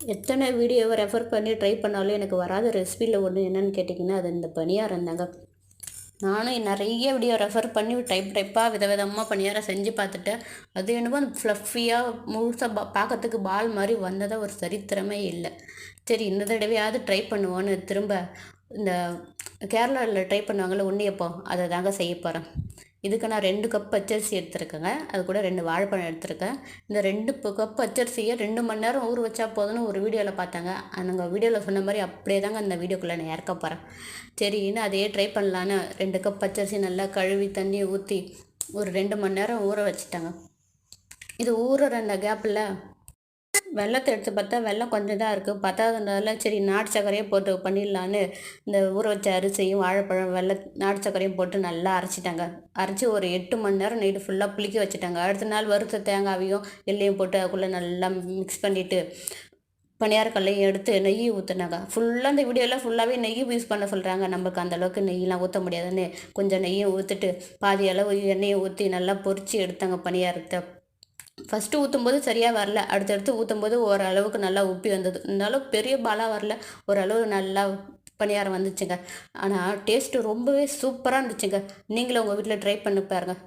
எத்தனை வீடியோவை ரெஃபர் பண்ணி ட்ரை பண்ணாலும் எனக்கு வராத ரெசிபியில் ஒன்று என்னென்னு கேட்டிங்கன்னா அது இந்த பணியாரம் தாங்க. நானும் நிறைய வீடியோ ரெஃபர் பண்ணி டைப் டைப்பாக வித விதமாக பணியாரம் செஞ்சு பார்த்துட்டேன். அது என்னமோ அந்த ஃப்ளஃபியாக முழுசாக பா பார்க்கறதுக்கு பால் மாதிரி வந்ததாக ஒரு சரித்திரமே இல்லை. சரி இந்த தடவையாவது ட்ரை பண்ணுவோன்னு திரும்ப இந்த கேரளாவில் ட்ரை பண்ணுவாங்கள்ல உன்னியப்போ அதை தாங்க செய்ய போகிறேன் இதுக்கு நான் ரெண்டு கப் பச்சரிசி எடுத்துருக்கேங்க. அது கூட ரெண்டு வாழைப்பழம் எடுத்திருக்கேன். இந்த ரெண்டு கப் பச்சரிசியை ரெண்டு மணி நேரம் ஊற வச்சா போதும்னு ஒரு வீடியோவில் பார்த்தாங்க நாங்கள் வீடியோவில் சொன்ன மாதிரி அப்படியே தாங்க அந்த வீடியோக்குள்ளே நான் இறக்க போகிறேன் சரின்னு அதையே ட்ரை பண்ணலான்னு ரெண்டு கப் பச்சரிசி நல்லா கழுவி தண்ணி ஊற்றி ஒரு ரெண்டு மணி நேரம் ஊற வச்சுட்டாங்க. இது ஊறுற அந்த கேப்பில் வெள்ளத்தை எடுத்து பார்த்தா வெள்ளம் கொஞ்சம் தான் இருக்குது பத்தாததுனால சரி நாட்டு சர்க்கரையே போட்டு பண்ணிடலான்னு இந்த ஊற வச்ச அரிசியும் வாழைப்பழம் வெள்ளை நாட்டு சர்க்கரையும் போட்டு நல்லா அரைச்சிட்டாங்க. அரைச்சி ஒரு எட்டு மணி நேரம் நைட்டு ஃபுல்லாக புளிக்க வச்சுட்டாங்க. அடுத்த நாள் வறுத்த தேங்காவையும் எல்லையும் போட்டு அதுக்குள்ளே நல்லா மிக்ஸ் பண்ணிவிட்டு பணியார கல்லையும் எடுத்து நெய் ஊற்றுனாங்க ஃபுல்லாக இந்த வீடியோவில் ஃபுல்லாகவே நெய் யூஸ் பண்ண சொல்கிறாங்க நமக்கு அந்தளவுக்கு நெய்யெலாம் ஊற்ற முடியாதுன்னு கொஞ்சம் நெய்யும் ஊற்றிட்டு பாதி அளவு எண்ணெயை ஊற்றி நல்லா பொறிச்சு எடுத்தாங்க பணியாரத்தை ஃபஸ்ட்டு ஊற்றும்போது சரியாக வரல. அடுத்தடுத்து ஊற்றும்போது ஓரளவுக்கு நல்லா உப்பி வந்தது. இருந்தாலும் பெரிய பாலாக வரல. ஓரளவு நல்லா பணியாரம் வந்துச்சுங்க. ஆனால் டேஸ்ட்டு ரொம்பவே சூப்பராக இருந்துச்சுங்க. நீங்களும் உங்கள் வீட்டில் ட்ரை பண்ணி பாருங்கள்